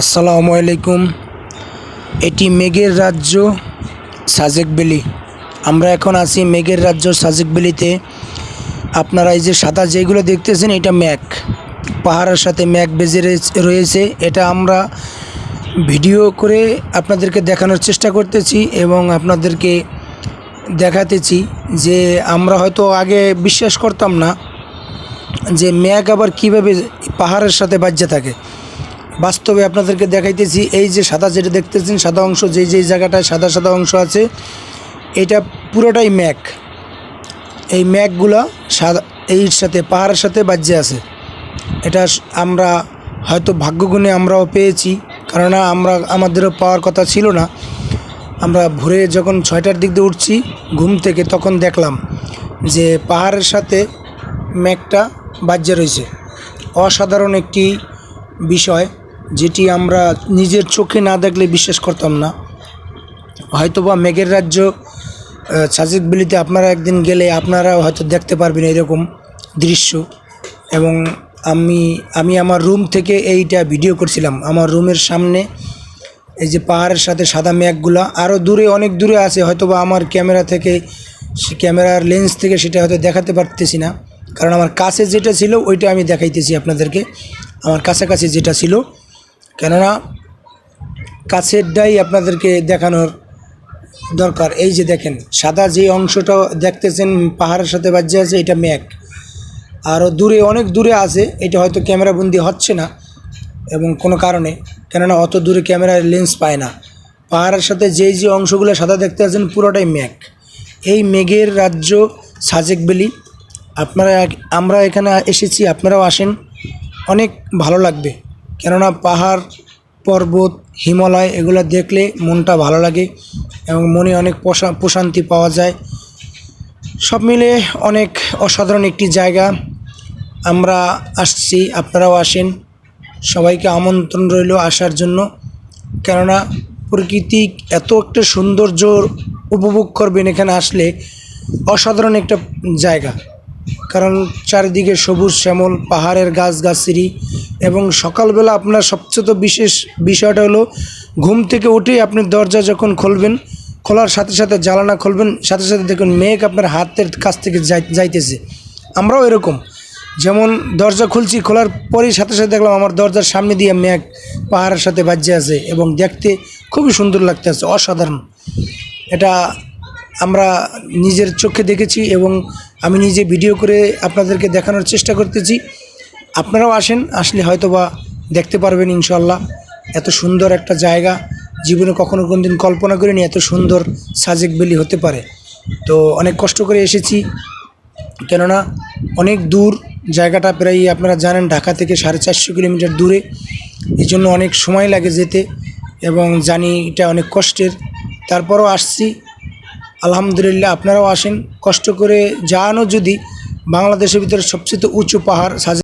আসসালামু আলাইকুম। এটি মেঘের রাজ্য সাজেক ভ্যালি আমরা এখন আছি মেঘের রাজ্য সাজেক আপনারা এই যে সাদা যেগুলো দেখতেছেন, এটা ম্যাক পাহাড়ের সাথে ম্যাক বেজে রয়েছে এটা আমরা ভিডিও করে আপনাদেরকে দেখানোর চেষ্টা করতেছি এবং আপনাদেরকে দেখাতেছি যে আমরা হয়তো আগে বিশ্বাস করতাম না যে ম্যাক আবার কীভাবে পাহাড়ের সাথে বাজ্যে থাকে। বাস্তবে আপনাদেরকে দেখাইতেছি, এই যে সাদা যেটা দেখতেছেন, সাদা অংশ, যেই যেই জায়গাটায় সাদা সাদা অংশ আছে, এটা পুরোটাই ম্যাক। এই ম্যাকগুলা সাদা, এই সাথে, পাহাড়ের সাথে বাজ্যে আছে। এটা আমরা হয়তো ভাগ্যগুণে আমরাও পেয়েছি, কেননা আমরা, আমাদেরও পাওয়ার কথা ছিল না। আমরা ভোরে যখন ছয়টার দিক দিয়ে উঠছি, ঘুম থেকে তখন দেখলাম যে পাহাড়ের সাথে ম্যাকটা বাজ্যে রয়েছে। অসাধারণ একটি বিষয়। যেটি আমরা নিজের চোখে না দেখলে বিশ্বাস করতাম না। হয়তোবা মেঘের রাজ্য সাজেক বিলিতে আপনারা একদিন গেলে আপনারা হয়তো দেখতে পারবেন এরকম দৃশ্য। এবং আমি আমি আমার রুম থেকে এইটা ভিডিও করছিলাম। আমার রুমের সামনে এই যে পাহাড়ের সাথে সাদা মেঘগুলা আরও দূরে, অনেক দূরে আছে। হয়তোবা আমার ক্যামেরা থেকে ক্যামেরার লেন্স থেকে সেটা হয়তো দেখাতে পারতেছি না। কারণ আমার কাছে যেটা ছিল, ওইটা আমি দেখাইতেছি আপনাদেরকে। আমার কাছাকাছি যেটা ছিল কেননা কাছেরটাই আপনাদেরকে দেখানোর দরকার। এই যে দেখেন, সাদা যে অংশটা দেখতেছেন, পাহাড়ের সাথে বাজ্যে আছে, এটা ম্যাক। আরও দূরে, অনেক দূরে আছে, এটা হয়তো ক্যামেরাবন্দি হচ্ছে না এবং কোনো কারণে, কেননা অত দূরে ক্যামেরার লেন্স পায় না। পাহাড়ের সাথে যেই যে অংশগুলো সাদা দেখতে আছেন, পুরোটাই ম্যাক। এই মেঘের রাজ্য সাজেক বেলি আপনারা আমরা এখানে এসেছি, আপনারাও আসেন। অনেক ভালো লাগবে। কেননা পাহাড়, পর্বত, হিমালয় এগুলো দেখলে মনটা ভালো লাগে এবং মনে অনেক প্রশা- প্রশান্তি পাওয়া যায়। সব মিলে অনেক অসাধারণ একটি জায়গা। আমরা আসছি, আপনারাও আসেন। সবাইকে আমন্ত্রণ রইল আসার জন্য। কেননা প্রকৃতি এত একটা সৌন্দর্য উপভোগ করবেন এখানে আসলে। অসাধারণ একটা জায়গা। কারণ চারিদিকে সবুজ শ্যামল, পাহাড়ের গাছগাছালি এবং সকালবেলা আপনার সবচেয়ে তো বিশেষ বিষয়টা হলো ঘুম থেকে উঠেই আপনি দরজা যখন খুলবেন, খোলার সাথে সাথে জ্বালানা খুলবেন, সাথে সাথে দেখুন মেঘ আপনার হাতের কাছ থেকে যাই- যাইতেছে। আমরাও এরকম। যেমন দরজা খুলছি, খোলার পরেই সাথে সাথে দেখলাম আমার দরজার সামনে দিয়ে মেঘ পাহাড়ের সাথে বাজ্যে আছে এবং দেখতে খুবই সুন্দর লাগতেছে, অসাধারণ। এটা আমরা নিজের চোখে দেখেছি এবং আমি নিজে ভিডিও করে আপনাদেরকে দেখানোর চেষ্টা করতেছি। আপনারাও আসেন, আসলে হয়তো বা দেখতে পারবেন ইনশাল্লাহ এত সুন্দর একটা জায়গা। জীবনে কখনো কোনো দিন কল্পনা করিনি এত সুন্দর সাজেক বেলি হতে পারে। তো অনেক কষ্ট করে এসেছি। কেননা অনেক দূর জায়গাটা প্রায় আপনারা জানেন, ঢাকা থেকে সাড়ে চারশো কিলোমিটার দূরে। এই জন্য অনেক সময় লাগে যেতে এবং জানি এটা অনেক কষ্টের। তারপরও আসছি। আলহামদুলিল্লাহ আপনারাও আসেন। কষ্ট করে যানও যদি বাংলাদেশের ভিতরে সবচেয়ে উঁচু পাহাড় সাজে